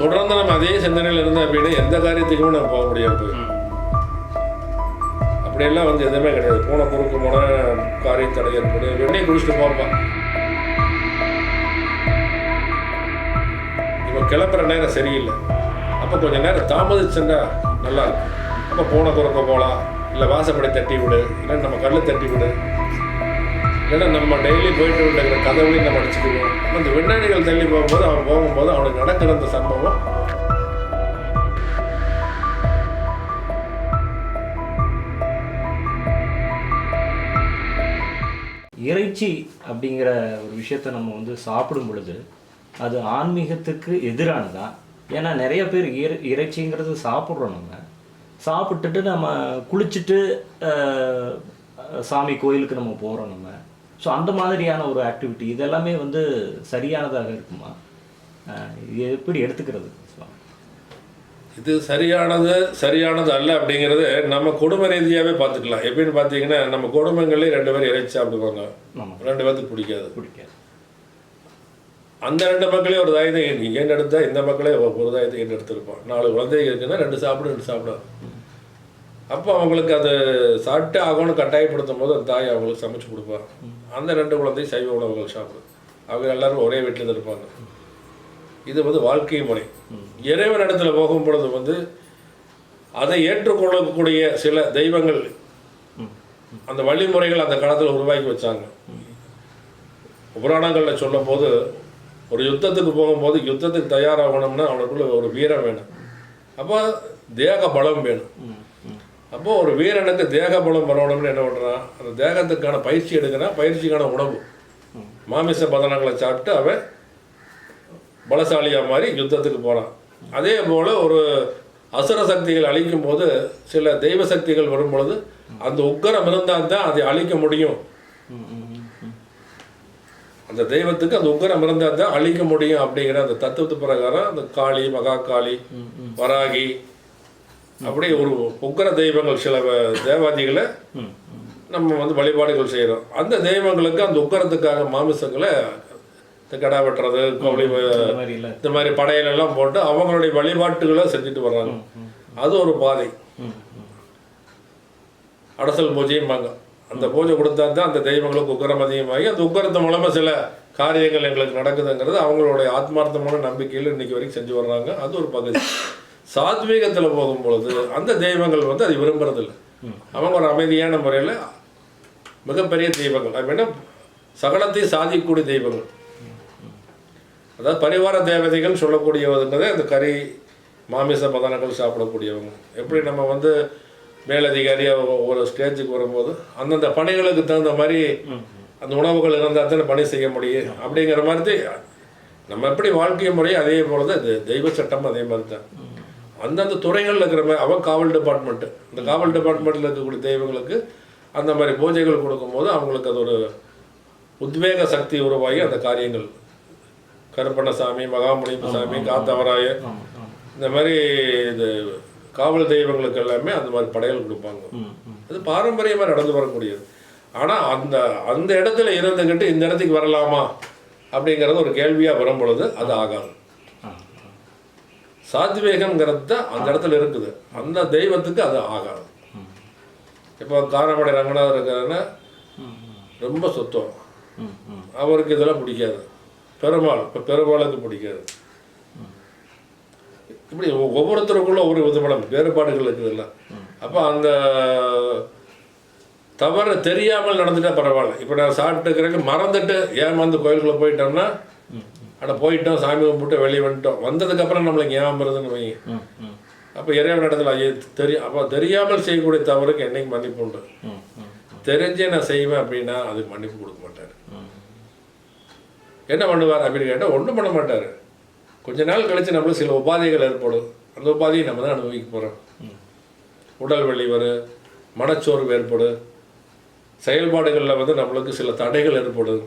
தொடர்ந்து நம்ம அதே சிந்தனையில் இருந்தோம் அப்படின்னா எந்த காரியத்துக்குமே நம்ம போக முடியாது. போய் அப்படியெல்லாம் வந்து எதுவுமே கிடையாது. போன குறுக்கு போன காரியம் தடை ஏற்படும் வெண்ணெய் குடிச்சிட்டு போப்பான் இவன் கிளம்புற நேரம் சரியில்லை. அப்போ கொஞ்சம் நேரம் தாமதிச்சுன்னா நல்லா இருக்கும். அப்போ போன குறுக்க போகலாம் இல்லை வாசப்படி தட்டி விடு. இல்லை நம்ம கல் தட்டி விடு. இல்லைன்னா நம்ம டெய்லி போயிட்டு இருக்கிற கதவுலையும் நம்ம அடிச்சுக்குவோம் அந்த இந்த விண்ணாடிகள் தள்ளி போகும்போது அவன் போகும்போது அவனுக்கு நடக்கிற அந்த சம்பவம். இறைச்சி அப்படிங்கிற ஒரு விஷயத்த நம்ம வந்து சாப்பிடும் பொழுது அது ஆன்மீகத்துக்கு எதிரானதான் ஏன்னா நிறைய பேர் இறை இறைச்சிங்கிறது சாப்பிட்றோம் நம்ம. சாப்பிட்டுட்டு நம்ம குளிச்சுட்டு சாமி கோயிலுக்கு நம்ம போகிறோம் நம்ம. ஸோ அந்த மாதிரியான ஒரு ஆக்டிவிட்டி இதெல்லாமே வந்து சரியானதாக இருக்குமா? இது எப்படி எடுத்துக்கிறது இது சரியானது சரியானது அல்ல அப்படிங்கிறது நம்ம குடும்ப ரீதியாகவே பார்த்துக்கலாம். எப்படின்னு பார்த்தீங்கன்னா நம்ம குடும்பங்களே ரெண்டு பேரும் இறைச்சி சாப்பிடுவாங்க. ரெண்டு பேர்த்துக்கு பிடிக்காது. பிடிக்காது. அந்த ரெண்டு மக்களே ஒரு தாயத்தை ஏன் எடுத்தா இந்த மக்களே ஒரு தாயத்தை ஏன் எடுத்திருப்பான்? நாலு குழந்தைங்க இருக்குன்னா ரெண்டு சாப்பிடு ரெண்டு சாப்பிடாது. அப்போ அவங்களுக்கு அது சாப்பிட்டு ஆகணும்னு கட்டாயப்படுத்தும் போது அந்த தாய் அவங்களுக்கு சமைச்சு கொடுப்பா. அந்த ரெண்டு குழந்தையும் சைவ உணவுகள் சாப்பிடும். அவங்க எல்லாரும் ஒரே வீட்டில் தான் இருப்பாங்க. இது வந்து வாழ்க்கை முறை. இறைவன் இடத்துல போகும் பொழுது வந்து அதை ஏற்றுக்கொள்ளக்கூடிய சில தெய்வங்கள் அந்த வழிமுறைகள் அந்த காலத்தில் உருவாக்கி வச்சாங்க. புராணங்களில் சொல்லும் போது ஒரு யுத்தத்துக்கு போகும்போது யுத்தத்துக்கு தயாராகணும்னா அவனுக்குள்ள ஒரு வீரம் வேணும். அப்போ தேக பலம் வேணும். ம் ம் அப்போ ஒரு வீரனுக்கு தேக பலம் வரணும்னு என்ன பண்ணுறான் அந்த தேகத்துக்கான பயிற்சி எடுக்கிறான். பயிற்சிக்கான உணவு. மாமிச பதனங்களை சாப்பிட்டு அவன் பலசாலியாக மாதிரி யுத்தத்துக்கு போகிறான் அதே போல் ஒரு அசுர சக்திகள் அழிக்கும் போது சில தெய்வ சக்திகள் வரும் பொழுது அந்த உக்கரம் இருந்தால் தான் அதை அழிக்க முடியும். அந்த தெய்வத்துக்கு அந்த உக்கரம் இருந்தால் தான் அழிக்க முடியும் அப்படிங்கிற அந்த தத்துவத்து பிரகாரம் அந்த காளி மகா காளி வராகி அப்படி ஒரு உக்கர தெய்வங்கள் சில தேவாதிகளை நம்ம வந்து வழிபாடுகள் செய்கிறோம் அந்த தெய்வங்களுக்கு அந்த உக்கரத்துக்காக மாமிசங்களை கடா வெட்டுறது கோழி இந்த மாதிரி படையலெல்லாம் போட்டு அவங்களுடைய வழிபாட்டுகளை செஞ்சுட்டு வர்றாங்க. அது ஒரு பாதை. அடசல் பூஜையும்பாங்க அந்த பூஜை கொடுத்தா தான் அந்த தெய்வங்களுக்கு உக்கரம் அதிகமாகி அந்த உக்கரத்து மூலமாக சில காரியங்கள் எங்களுக்கு நடக்குதுங்கிறது அவங்களுடைய ஆத்மார்த்தமான நம்பிக்கையில் இன்னைக்கு வரைக்கும் செஞ்சு வர்றாங்க. அது ஒரு பகுதி. சாத்வீகத்தில் போகும்பொழுது அந்த தெய்வங்கள் வந்து அதை விரும்புறதில்ல. அவங்க ஒரு அமைதியான முறையில் மிகப்பெரிய தெய்வங்கள். அப்படின்னா சகலத்தையும் சாதிக்கக்கூடிய தெய்வங்கள். அதாவது பரிவார தேவதைகள் சொல்லக்கூடியவங்கிறதே அந்த கறி மாமிச பதனங்கள் சாப்பிடக்கூடியவங்க. எப்படி நம்ம வந்து மேலதிகாரியாக ஒரு ஸ்டேஜுக்கு வரும்போது அந்தந்த பணிகளுக்கு தகுந்த மாதிரி அந்த உணவுகள் இருந்தால் தானே பணி செய்ய முடியும் அப்படிங்கிற மாதிரி நம்ம எப்படி வாழ்க்கை முறை அதே போல தான் தெய்வ சட்டம் அதே மாதிரி தான். அந்தந்த துறைகளில் இருக்கிற மாதிரி அவன் காவல் டிபார்ட்மெண்ட்டு இந்த காவல் டிபார்ட்மெண்ட்டில் இருக்கக்கூடிய தெய்வங்களுக்கு அந்த மாதிரி பூஜைகள் கொடுக்கும்போது அவங்களுக்கு அது ஒரு உத்வேக சக்தி உருவாகி அந்த காரியங்கள். கருப்பண்ணசாமி மகாமுனிப்பு சாமி காத்தவராய. இந்த மாதிரி இது காவல் தெய்வங்களுக்கு எல்லாமே அந்த மாதிரி படையல் கொடுப்பாங்க. அது பாரம்பரியமாக நடந்து வரக்கூடியது. ஆனால் அந்த அந்த இடத்துல இருந்துக்கிட்டு இந்த இடத்துக்கு வரலாமா அப்படிங்கிறது ஒரு கேள்வியாக வரும் பொழுது அது ஆகாது. சாத்வேகம்ங்கிறது தான் அந்த இடத்துல இருக்குது. அந்த தெய்வத்துக்கு அது ஆகாது. இப்போ காரமடை ரங்கநாதர் இருக்காருன்னா ம் ரொம்ப சுத்தம். அவருக்கு இதெல்லாம் பிடிக்காது. பெருமாள் இப்போ பெருமாளுக்கு பிடிக்காது. இப்படி ஒவ்வொருத்தருக்குள்ள ஒரு விதமான வேறுபாடுகள் இருக்குதுல்ல அப்போ அந்த தவறு தெரியாமல் நடந்துட்டா பரவாயில்ல. இப்போ நான் சாப்பிட்டுக்கிறக்கு மறந்துட்டு ஏமாந்து கோயிலுக்குள்ள போயிட்டோம்னா அட போயிட்டோம் சாமி கும்பிட்டு வெளியே வந்துட்டோம். வந்ததுக்கப்புறம் நம்மளுக்கு ஞாபகம் வருதுன்னு வைங்க அப்போ இறைவன் இடத்துல ஐயோ தெரியும் அப்போ தெரியாமல் செய்யக்கூடிய தவறுக்கு என்னைக்கு மன்னிப்பு உண்டு? தெரிஞ்சே நான் செய்வேன் அப்படின்னா அதுக்கு மன்னிப்பு கொடுக்க மாட்டார். என்ன பண்ணுவார் அப்படின்னு கேட்டால் ஒன்றும் பண்ண மாட்டார். கொஞ்ச நாள் கழித்து நம்மளுக்கு சில உபாதைகள் ஏற்படும். அந்த உபாதையை நம்ம தான் அனுபவிக்க போகிறோம் உடல் வலி வரும் மனச்சோர்வு ஏற்படும். செயல்பாடுகளில் வந்து நம்மளுக்கு சில தடைகள் ஏற்படும்.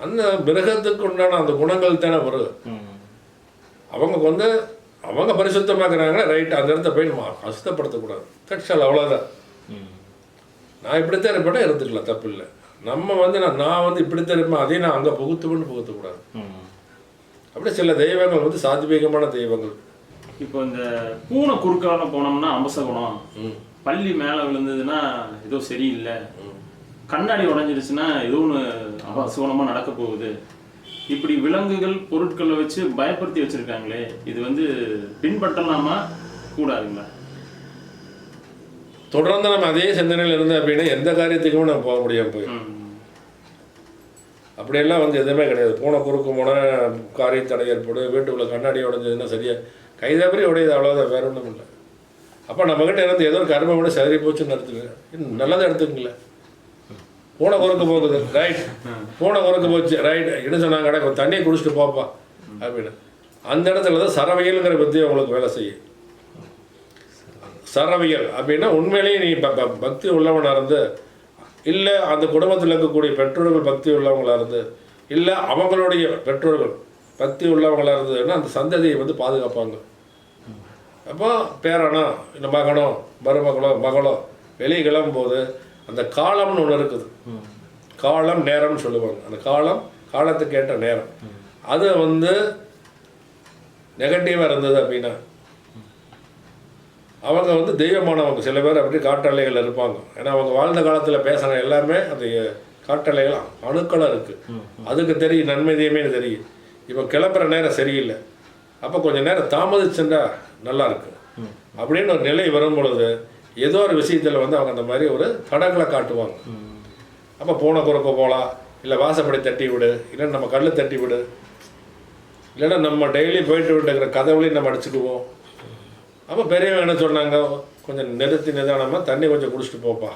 அந்த மிருகத்துக்கு உண்டான அந்த குணங்கள் தானே வரும். அவங்க வந்து அவங்க பரிசுத்தமாக்குறாங்க ரைட் அந்த இடத்த போய் நம்ம அசுத்தப்படுத்தக்கூடாது. தட்சால் அவ்வளோதான் ம் நான் இப்படித்தான் இருப்பேன்னா இருந்துக்கலாம் தப்பு இல்லை. நம்ம வந்து நான் நான் வந்து இப்படித்தான் இருப்பேன் அதையும் நான் அங்கே புகுத்துவேன்னு புகுத்தக்கூடாது. ம் அப்படி சில தெய்வங்கள் வந்து சாத்வீகமான தெய்வங்கள். இப்போ இந்த பூனை குறுக்கால போனோம்னா அபசகுணம் ம். பள்ளி மேலே விழுந்ததுன்னா ஏதோ சரியில்லை. கண்ணாடி உடைஞ்சிருச்சுன்னா ஏதோ ஒன்று அபசகுணமாக நடக்க போகுது. இப்படி விலங்குகள் பொருட்களை வச்சு பயப்படுத்தி வச்சிருக்காங்களே இது வந்து பின்பற்றலாமா? கூடாதுங்களா? தொடர்ந்து நம்ம அதே சிந்தனையில் இருந்தோம் அப்படின்னா எந்த காரியத்துக்குமே நம்ம போக முடியாம போய். அப்படியெல்லாம் வந்து எதுவுமே கிடையாது. பூனை குறுக்கு போனால் காரிய தடை ஏற்படும் வீட்டுக்குள்ள கண்ணாடி உடஞ்சதுன்னா சரியா கைதவறி உடையது அவ்வளோதான் வேற ஒன்றும் இல்லை. அப்போ நம்மகிட்ட இருந்து ஏதோ ஒரு கர்மம் கூட சரி போச்சுன்னு எடுத்துக்க இன்னும் நல்லதை எடுத்துக்கங்களேன். பூனை குறுக்கு போகுது. ரைட் பூனை குறுக்கு போச்சு. ரைட் என்ன சொன்னாங்க? "அட, கொஞ்சம் தண்ணியை குடிச்சிட்டு போப்பா. அப்படின்னு. அந்த இடத்துல தான் சரவையல்ங்கிற பற்றி உங்களுக்கு வேலை செய்யும். சரவியல் அப்படின்னா உண்மையிலேயே நீ பக்தி உள்ளவனாக இருந்து இல்லை அந்த குடும்பத்தில் இருக்கக்கூடிய பெற்றோர்கள் பக்தி உள்ளவங்களா இருந்து இல்லை அவங்களுடைய பெற்றோர்கள் பக்தி உள்ளவங்களா இருந்ததுன்னா அந்த சந்ததியை வந்து பாதுகாப்பாங்க. அப்போ பேரனோ இல்லை மகனோ மருமகளோ மகளோ வெளியே கிளம்பும்போது அந்த காலம்னு ஒன்று இருக்குது. காலம் நேரம்னு சொல்லுவாங்க. அந்த காலம் காலத்துக்கு ஏற்ற நேரம். அது வந்து நெகட்டிவாக இருந்தது அப்படின்னா அவங்க வந்து தெய்வமானவங்க. சில பேர் அப்படி காற்றலைகள் இருப்பாங்க. ஏன்னா அவங்க வாழ்ந்த காலத்தில் பேசுகிற எல்லாமே அந்த காற்றலைகள் அணுக்களாக இருக்குது அதுக்கு தெரியும் நன்மை தீமை தெரியும். இப்போ கிளம்புற நேரம் சரியில்லை. அப்போ கொஞ்சம் நேரம் தாமதிச்சுட்டா நல்லா இருக்கு. அப்படின்னு ஒரு நிலை வரும் பொழுது ஏதோ ஒரு விஷயத்தில் வந்து அவங்க அந்த மாதிரி ஒரு தடங்களை காட்டுவாங்க. அப்போ பூனை குறுக்க போகலாம் இல்லை வாசப்படி தட்டி விடு இல்லை நம்ம கல் தட்டி விடு இல்லைன்னா நம்ம டெய்லி போயிட்டு விட்டுக்கிற கதவுலையும் நம்ம அடிச்சுக்குவோம். அப்போ பெரியவங்க என்ன சொன்னாங்க? கொஞ்சம் நிறுத்தி நிதானமாக தண்ணி கொஞ்சம் குடிச்சிட்டு போப்பா.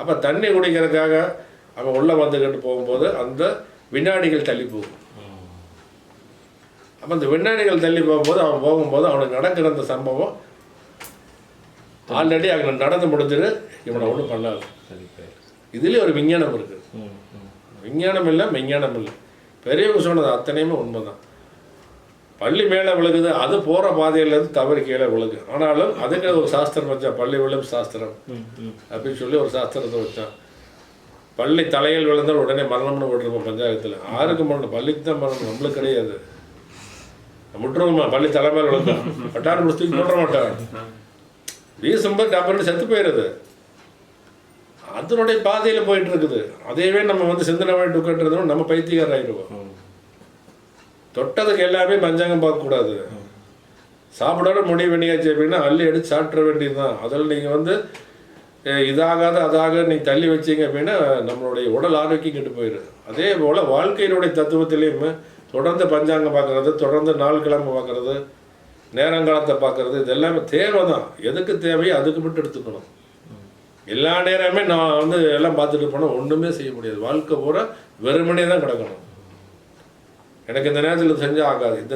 அப்போ தண்ணி குடிக்கிறதுக்காக அவன் உள்ளே வந்துக்கிட்டு போகும்போது அந்த வினாடிகள் தள்ளி போகும். அப்போ அந்த வினாடிகள் தள்ளி போகும்போது அவன் போகும்போது அவனுக்கு நடக்கிற அந்த சம்பவம் ஆல்ரெடி அங்கே நடந்து முடிஞ்சிரு இவனை ஒன்றும் பண்ணாது. இதுலேயே ஒரு விஞ்ஞானம் இருக்குது விஞ்ஞானம் இல்லை மெஞ்ஞானம் இல்லை. பெரியவங்க சொன்னது அத்தனையுமே உண்மைதான். பள்ளி மேலே விழுகுது அது போகிற பாதையிலேருந்து தவறி கீழே விழுகு. ஆனாலும் அதுக்கு ஒரு சாஸ்திரம் வச்சான் பள்ளி விழும் சாஸ்திரம் அப்படின்னு சொல்லி ஒரு சாஸ்திரத்தை வச்சான். பள்ளி தலையில் விழுந்தால் உடனே மரணம்னு விட்டுருப்போம் பஞ்சாயத்தில். யாருக்கு மரணம் பள்ளிக்கு தான் மரணம் நம்மளுக்கு கிடையாது. விட்டுருவோமா பள்ளி தலைமையில் விழுந்தா. பட்டாரம் முடிச்சு போட மாட்டான். வீசும்போது டப்பர்னு செத்து போயிடுது அதனுடைய பாதையில் போயிட்டு இருக்குது அதையவே நம்ம வந்து சிந்தனை பண்ணிட்டு உட்காந்துருந்தோம் நம்ம பைத்தியக்காரர் ஆயிடுவோம் ம். தொட்டதுக்கு எல்லாமே பஞ்சாங்கம் பார்க்கக்கூடாது சாப்பிடற முடிவு பண்ணியாச்சு அப்படின்னா அள்ளி எடுத்து சாப்பிட வேண்டியதுதான். அதில் நீங்கள் வந்து இதாகாத அதாக நீங்கள் தள்ளி வச்சீங்க அப்படின்னா நம்மளுடைய உடல் ஆரோக்கியம் கெட்டு போயிடுது அதே போல் வாழ்க்கையினுடைய தத்துவத்திலையுமே தொடர்ந்து பஞ்சாங்கம் பார்க்கறது தொடர்ந்து நாள் கிழமை பார்க்கறது நேரங்காலத்தை பார்க்கறது இது எல்லாமே தேவை தான் எதுக்கு தேவையோ அதுக்கு மட்டும் எடுத்துக்கணும். எல்லா நேரமே நான் வந்து எல்லாம் பார்த்துட்டு போனால் ஒன்றுமே செய்ய முடியாது. வாழ்க்கை பூரா வெறுமனே தான் கிடக்கணும். எனக்கு இந்த நேரத்தில் செஞ்சால் ஆகாது. இந்த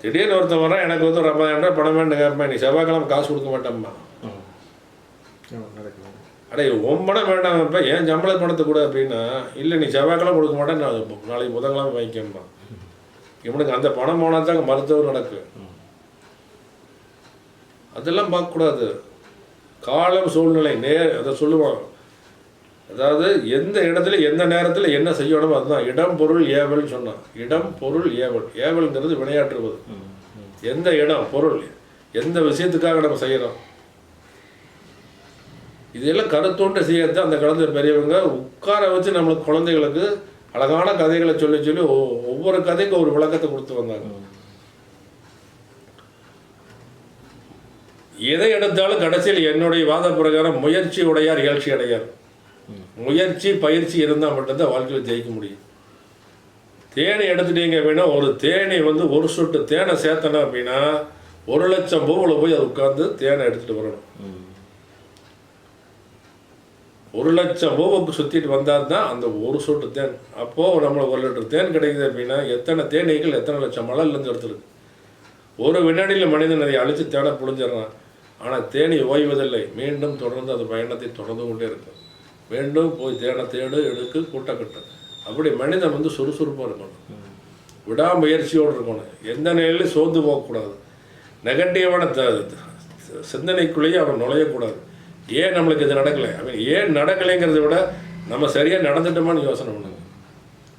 திடீர்னு ஒருத்தன் வரான் எனக்கு வந்து ஒரு ஐம்பதாயிரம் ரூபாய் பணம் வேணும் கேட்பேன் நீ செவ்வாய்க்கிழமை காசு கொடுக்க மாட்டேம்மா. அடே உன் பணம் வேண்டாம் ஏன் சம்பள பணத்தை கூட அப்படின்னா இல்லை நீ செவ்வாய்க்கிழமை கொடுக்க மாட்டேன் நான் நாளைக்கு புதன்கிழமை வாங்கிக்கம்மா. இவனுக்கு அந்த பணம் போனால் தான் மருத்துவம் நடக்கு. அதெல்லாம் பார்க்கக்கூடாது. காலம் சூழ்நிலை நேர் அதை சொல்லுவான் அதாவது எந்த இடத்துல எந்த நேரத்தில் என்ன செய்யணுமோ அதுதான். இடம் பொருள் ஏவல்னு சொன்னான். இடம் பொருள் ஏவல். ஏவல்ங்கிறது விளையாட்டுவது எந்த இடம் பொருள் எந்த விஷயத்துக்காக நம்ம செய்கிறோம் இதெல்லாம் கருத்தோண்டு செய்யறது அந்த கலந்த பெரியவங்க. உட்கார வச்சு நம்மளுக்கு குழந்தைகளுக்கு அழகான கதைகளை சொல்லி சொல்லி ஒ- ஒவ்வொரு கதைக்கும் ஒரு விளக்கத்தை கொடுத்து வந்தாங்க. எதை எடுத்தாலும் கடைசியில் என்னுடைய வாத பிரகாரம் முயற்சி உடையார் இகழ்ச்சி அடையார். முயற்சி பயிற்சி இருந்தால் மட்டும்தான் வாழ்க்கையில் ஜெயிக்க முடியும். தேனை எடுத்துட்டீங்க அப்படின்னா ஒரு தேனை வந்து ஒரு சொட்டு தேனை சேர்த்தணும் அப்படின்னா ஒரு லட்சம் பூவில் போய் அது உட்காந்து தேனை எடுத்துகிட்டு வரணும். ஒரு லட்சம் பூவுக்கு சுற்றிட்டு வந்தால் தான் அந்த ஒரு சொட்டு தேன். அப்போது நம்மளுக்கு ஒரு லிட்டர் தேன் கிடைக்குது அப்படின்னா எத்தனை தேனீகள் எத்தனை லட்சம் மலர்லேருந்து எடுத்துருக்கு ஒரு வினாடியில் மனிதன் அதை அழித்து தேனை புழிஞ்சிடறான் ஆனால் தேனி ஓய்வதில்லை. மீண்டும் தொடர்ந்து அந்த பயணத்தை தொடர்ந்து கொண்டே இருக்கும் மீண்டும் போய் தேனை தேடு எடுக்கு கூட்டக்கட்டு அப்படி மனிதன் வந்து சுறுசுறுப்பாக இருக்கணும். விடாமுயற்சியோடு இருக்கணும். எந்த நிலையிலும் சோர்ந்து போகக்கூடாது. நெகட்டிவான த சிந்தனைக்குள்ளேயே அவன் நுழையக்கூடாது. ஏன் நம்மளுக்கு இது நடக்கலை? அவன் ஏன் நடக்கலைங்கிறத விட நம்ம சரியாக நடந்துட்டோமான்னு யோசனை பண்ணுங்க.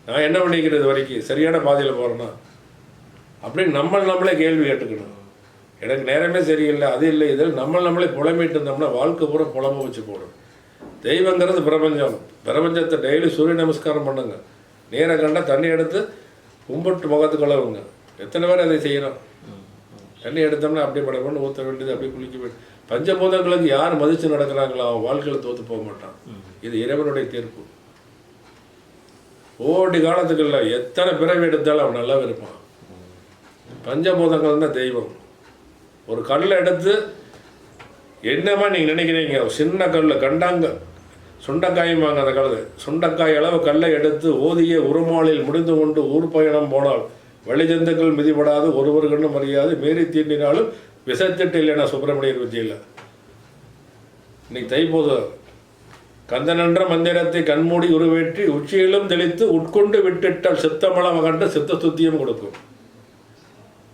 நான் என்ன பண்ணிக்கிறது இது வரைக்கும்? சரியான பாதையில் போகிறேன்னா அப்படின்னு நம்ம நம்மளே கேள்வி கேட்டுக்கணும். எனக்கு நேரமே சரியில்லை அது இல்லை. இதில் நம்ம நம்மளே புலம்பிட்டு இருந்தோம்னா வாழ்க்கை பூரா புலம்ப வச்சு போடும். தெய்வங்கிறது பிரபஞ்சம். பிரபஞ்சத்தை டெய்லி சூரிய நமஸ்காரம் பண்ணுங்க. நேரம் கண்டால் தண்ணி எடுத்து கும்பிட்டு முகத்து கழுவுங்க. எத்தனை பேர் அதை செய்கிறோம் தண்ணி எடுத்தோம்னா அப்படியே பட ஊற்ற வேண்டியது அப்படியே குளிக்க வேண்டியது. பஞ்சபூதங்களுக்கு யார் மதித்து நடக்கிறாங்களோ அவன் வாழ்க்கையில் தோற்று போக மாட்டான். இது இறைவனுடைய தீர்ப்பு. ஓடி காலத்துக்கு இல்லை எத்தனை பிறவி எடுத்தாலும் அவன் நல்லா இருப்பான். பஞ்சபூதங்கள் தான் தெய்வம். ஒரு கல்லை எடுத்து என்னமா நீங்கள் நினைக்கிறீங்க? சின்ன கல் கண்டாங்க சுண்டைக்காயுமாங்க அந்த கல் சுண்டக்காய் அளவு கல்லை எடுத்து ஓதிய உருமாளில் முடிந்து கொண்டு ஊர் பயணம் போனால் வழிஜந்துக்கள் மிதிபடாது ஒருவர் கண்ணும் அறியாது மீறி தீண்டினாலும் விசத்திட்டு இல்லைனா சுப்பிரமணியர் வித்தியில் இன்னைக்கு தைப்பூசம் கந்தனன்ற மந்திரத்தை கண்மூடி உருவேற்றி உச்சியிலும் தெளித்து உட்கொண்டு விட்டுட்டால் சித்தமலம் அகன்று சித்த சுத்தியும் கொடுக்கும்.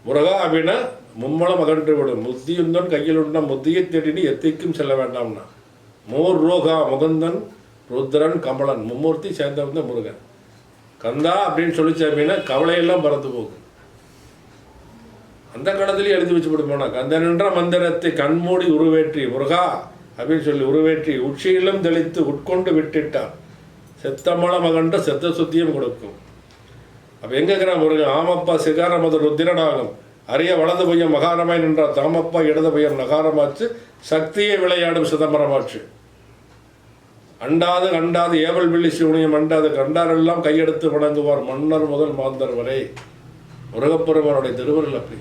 முருகா அப்படின்னா மும்மலம் அகன்று விடும். முத்தியுந்தன் கையில் உண்ட முத்தியை தேடினி எத்திக்கும் செல்ல வேண்டாம்னா. மோர் ரோகா முகந்தன் ருத்ரன் கமலன் மும்மூர்த்தி சேர்ந்தவன் தான் முருகன். கந்தா அப்படின்னு சொல்லிச்சு அப்படின்னா கவலையெல்லாம் பறந்து போகும். அந்த காலத்திலேயே எழுதி வச்சு போனா கந்தனென்ற மந்திரத்தை கண்மூடி உருவேற்றி முருகா அப்படின்னு சொல்லி உருவேற்றி உச்சியிலும் தெளித்து உட்கொண்டு விட்டிட்டார் செத்தமல மகன்ற செத்த சுத்தியும் கொடுக்கும். அப்போ எங்க இருக்கிற முருகன்? ஆமப்பா சிகாரமது ருத்திரனாகும் அரிய வலது பையன் மகாரமாய் நின்றார் தாமப்பா இடது பையன் நகாரமாச்சு சக்தியை விளையாடும் சிதம்பரமாச்சு. அண்டாது கண்டாது ஏவல் பிள்ளி சிவனியம் அண்டாது கண்டாரெல்லாம் கையெடுத்து வணங்குவார் மன்னர் முதல் மாந்தர் வரை. முருகப்பெருமானுடைய திருவருள் அப்படி.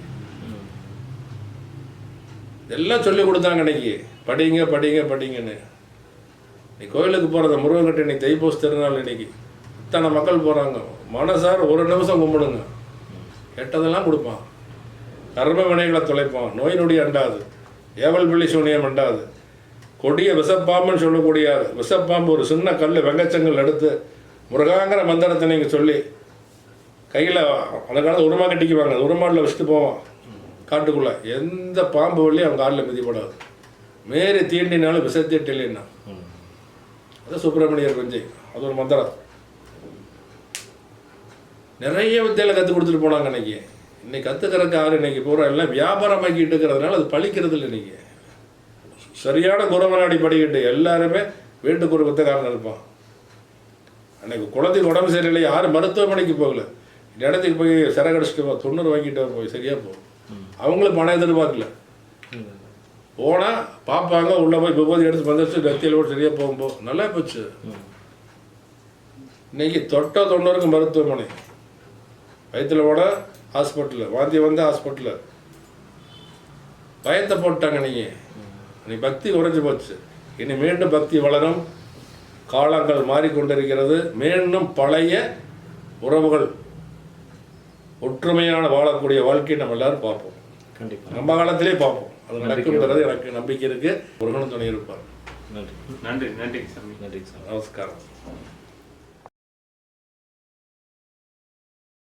எல்லாம் சொல்லி கொடுத்தாங்க இன்னைக்கு படிங்க படிங்க படிங்கன்னு. நீ கோயிலுக்கு போகிறத முருகன்கிட்ட இன்னைக்கு தைப்பூச திருநாள் இன்னைக்கு. இத்தனை மக்கள் போகிறாங்க மனசார் ஒரு நிமிஷம் கும்பிடுங்க. கெட்டதெல்லாம் கொடுப்பான். கர்ம வினைகளை தொலைப்பான். நோய் நொடி அண்டாது. ஏவல் பிள்ளை சூனியம் அண்டாது. கொடிய விஷப்பாம்புன்னு சொல்லக்கூடிய விஷப்பாம்பு ஒரு சின்ன கல் வெங்கச்சங்கல் எடுத்து முருகாங்கிற மந்திரத்தை நீங்கள் சொல்லி கையில் அந்த காலத்தில் உருமா கட்டிக்குவாங்க. அந்த உருமாடில் வச்சுட்டு போவான். காட்டுக்குள்ளே எந்த பாம்பு வழியும் அவங்க காலில் மிதிப்படாது. மேரி தீண்டினாலும் விசத்தீட்டு இல்லைன்னா அது சுப்பிரமணியர் பஞ்சை. அது ஒரு மந்திரம். நிறைய வித்தியால கற்றுக் கொடுத்துட்டு போனாங்க இன்னைக்கு. இன்னைக்கு கற்றுக்கிறதுக்கு ஆறு இன்னைக்கு பூரா எல்லாம் வியாபாரமாக்கிட்டு இருக்கிறதுனால அது பழிக்கிறது இல்லை இன்னைக்கு. சரியான குருவனாடி படிக்கிட்டு எல்லாருமே வீட்டுக்கு ஒரு வித்தக்காரன் இருப்பான். அன்னைக்கு குழந்தைக்கு உடம்பு சரியில்லை. யாரும் மருத்துவமனைக்கு போகல. இந்த இடத்துக்கு போய் சிறகடிச்சிட்டு போ தொண்ணூறு வாங்கிட்டு போய் சரியாக போகும் அவங்களும் பணம் எதிர்பார்க்கல. போனால் பார்ப்பாங்க உள்ளே போய் விபூதி எடுத்து வந்துச்சு ரத்தியில் சரியாக போகும்போது நல்லா போச்சு. இன்னைக்கு தொட்ட தொண்ணூறுக்கு மருத்துவமனை. வயிற்றில் போட ஹாஸ்பிட்டலில் வாந்தி வந்து ஹாஸ்பிட்டலில் பயத்தை போட்டாங்க நீங்கள் நீ பக்தி குறைஞ்சி போச்சு. இனி மீண்டும் பக்தி வளரும். காலங்கள் மாறிக்கொண்டிருக்கிறது. மீண்டும் பழைய உறவுகள் ஒற்றுமையான வாழக்கூடிய வாழ்க்கையை நம்ம எல்லாரும் பார்ப்போம். கண்டிப்பாக நம்ம காலத்திலே பார்ப்போம். அது நடக்குங்கிறது எனக்கு நம்பிக்கை இருக்கு. முருகனும் துணை இருப்பார் நன்றி. நன்றி நன்றி சாமி. நன்றி சார் நமஸ்காரம்.